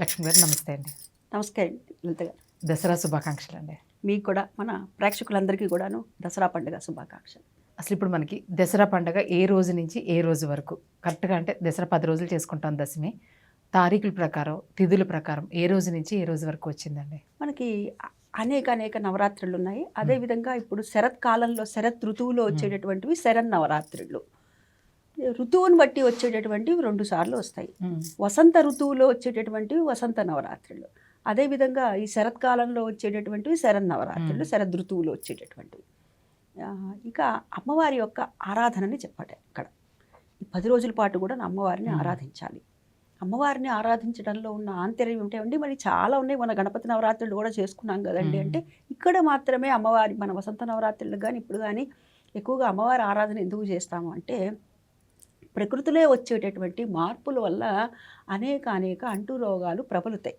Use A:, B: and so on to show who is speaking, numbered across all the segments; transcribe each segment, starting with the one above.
A: లక్ష్మి గారు నమస్తే అండి.
B: నమస్కారం లలిత గారు.
A: దసరా శుభాకాంక్షలు అండి.
B: మీకు కూడా మన ప్రేక్షకులందరికీ కూడాను దసరా పండుగ శుభాకాంక్షలు.
A: అసలు ఇప్పుడు మనకి దసరా పండగ ఏ రోజు నుంచి ఏ రోజు వరకు? కరెక్ట్గా అంటే దసరా పది రోజులు చేసుకుంటాం దశమి. తారీఖుల ప్రకారం తిథుల ప్రకారం ఏ రోజు నుంచి ఏ రోజు వరకు వచ్చిందండి?
B: మనకి అనేక అనేక నవరాత్రులు ఉన్నాయి. అదేవిధంగా ఇప్పుడు శరత్ కాలంలో శరత్ ఋతువులో వచ్చేటటువంటివి శరన్ నవరాత్రులు ఋతువుని బట్టి వచ్చేటటువంటివి రెండు సార్లు వస్తాయి. వసంత ఋతువులో వచ్చేటటువంటివి వసంత నవరాత్రులు. అదేవిధంగా ఈ శరత్కాలంలో వచ్చేటటువంటివి శరన్ నవరాత్రులు
A: మ్మ్.
B: శరద్ ఋతువులో వచ్చేటటువంటివి. ఇంకా అమ్మవారి యొక్క ఆరాధనని చెప్పాడు ఇక్కడ ఈ పది రోజుల పాటు కూడా అమ్మవారిని
A: మ్మ్.
B: ఆరాధించాలి. అమ్మవారిని ఆరాధించడంలో ఉన్న ఆంతర్యం ఏమిటండి మరి చాలా ఉన్నాయి. మన గణపతి నవరాత్రులు కూడా చేసుకున్నాం కదండి. అంటే ఇక్కడ మాత్రమే అమ్మవారి మన వసంత నవరాత్రులు కానీ ఇప్పుడు కానీ ఎక్కువగా అమ్మవారి ఆరాధన ఎందుకు చేస్తాము అంటే ప్రకృతిలో వచ్చేటటువంటి మార్పుల వల్ల అనేక అనేక అంటు రోగాలు ప్రబలుతాయి.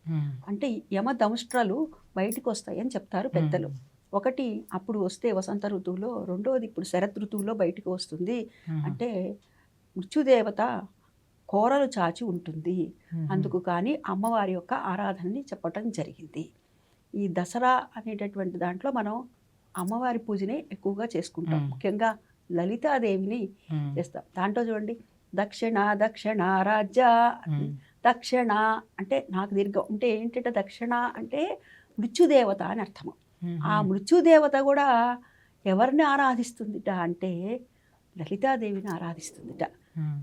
B: అంటే యమ దంష్ట్రలు బయటికి వస్తాయి అని చెప్తారు పెద్దలు. ఒకటి అప్పుడు వస్తే వసంత ఋతువులో రెండోది ఇప్పుడు శరత్ ఋతువులో బయటికి వస్తుంది. అంటే మృత్యుదేవత కోరలు చాచి ఉంటుంది. అందుకు కానీ అమ్మవారి యొక్క ఆరాధనని చెప్పటం జరిగింది. ఈ దసరా అనేటటువంటి దాంట్లో మనం అమ్మవారి పూజనే ఎక్కువగా చేసుకుంటాం. ముఖ్యంగా లలితాదేవిని చేస్తాం. దాంట్లో చూడండి దక్షిణ దక్షిణ రాజ్య దక్షిణ అంటే నాకు దీర్ఘం. అంటే ఏంటంటే దక్షిణ అంటే మృత్యుదేవత అని అర్థము ఆ మృత్యుదేవత కూడా ఎవరిని ఆరాధిస్తుందిట అంటే లలితాదేవిని ఆరాధిస్తుందిట.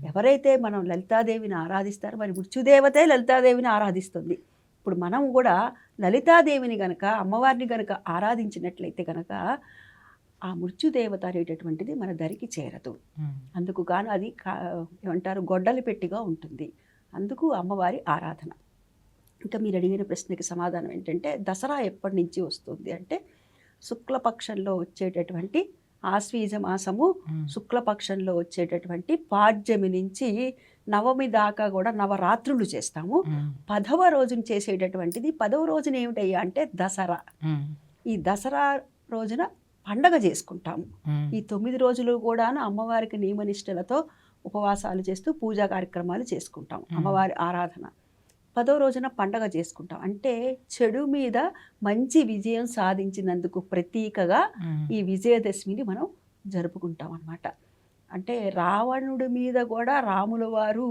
B: ఎవరైతే మనం లలితాదేవిని ఆరాధిస్తారో మరి మృత్యుదేవతే లలితాదేవిని ఆరాధిస్తుంది. ఇప్పుడు మనం కూడా లలితాదేవిని గనక అమ్మవారిని గనక ఆరాధించినట్లయితే గనక ఆ మృత్యుదేవత అనేటటువంటిది మన దరికి చేరదు. అందుకు గాను అది ఏమంటారు గొడ్డలి పెట్టిగా ఉంటుంది. అందుకు అమ్మవారి ఆరాధన. ఇంకా మీరు అడిగిన ప్రశ్నకి సమాధానం ఏంటంటే దసరా ఎప్పటి నుంచి వస్తుంది అంటే శుక్లపక్షంలో వచ్చేటటువంటి ఆశ్వీజ మాసము శుక్లపక్షంలో వచ్చేటటువంటి పాడ్యమి నుంచి నవమి దాకా కూడా నవరాత్రులు చేస్తాము. పదవ రోజున చేసేటటువంటిది పదవ రోజున ఏమిటయ్యా అంటే దసరా. ఈ దసరా రోజున పండగ చేసుకుంటాము. ఈ తొమ్మిది రోజులు కూడా అమ్మవారికి నియమనిష్టలతో ఉపవాసాలు చేస్తూ పూజా కార్యక్రమాలు చేసుకుంటాం
A: మ్మ్.
B: అమ్మవారి ఆరాధన. పదో రోజున పండగ చేసుకుంటాం. అంటే చెడు మీద మంచి విజయం సాధించినందుకు ప్రతీకగా ఈ విజయదశమిని మనం జరుపుకుంటాం అన్నమాట అంటే రావణుడి మీద కూడా రాముల వారు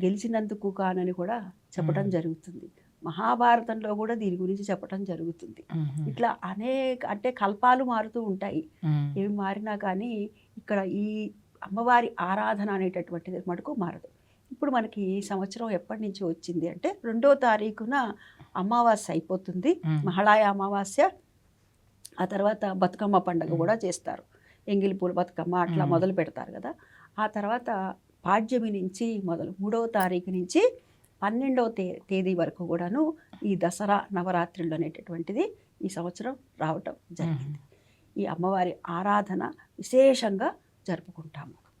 B: గెలిచినందుకు కానని కూడా చెప్పడం. జరుగుతుంది. మహాభారతంలో కూడా దీని గురించి చెప్పడం జరుగుతుంది. ఇట్లా అనేక అంటే కల్పాలు మారుతూ ఉంటాయి. ఏవి మారినా కానీ ఇక్కడ ఈ అమ్మవారి ఆరాధన అనేటటువంటిది మటుకు మారదు. ఇప్పుడు మనకి ఈ సంవత్సరం ఎప్పటి నుంచి వచ్చింది అంటే రెండో తారీఖున అమావాస్య అయిపోతుంది. మహళాయ అమావాస్య ఆ తర్వాత బతుకమ్మ పండుగ. కూడా చేస్తారు. ఎంగిలి పూల బతుకమ్మ అట్లా. మొదలు పెడతారు కదా. ఆ తర్వాత పాడ్యమి నుంచి మొదలు మూడవ తారీఖు నుంచి పన్నెండవ తే తేదీ వరకు కూడాను ఈ దసరా నవరాత్రులు అనేటటువంటిది ఈ సంవత్సరం రావటం జరిగింది. ఈ అమ్మవారి ఆరాధన విశేషంగా జరుపుకుంటాము.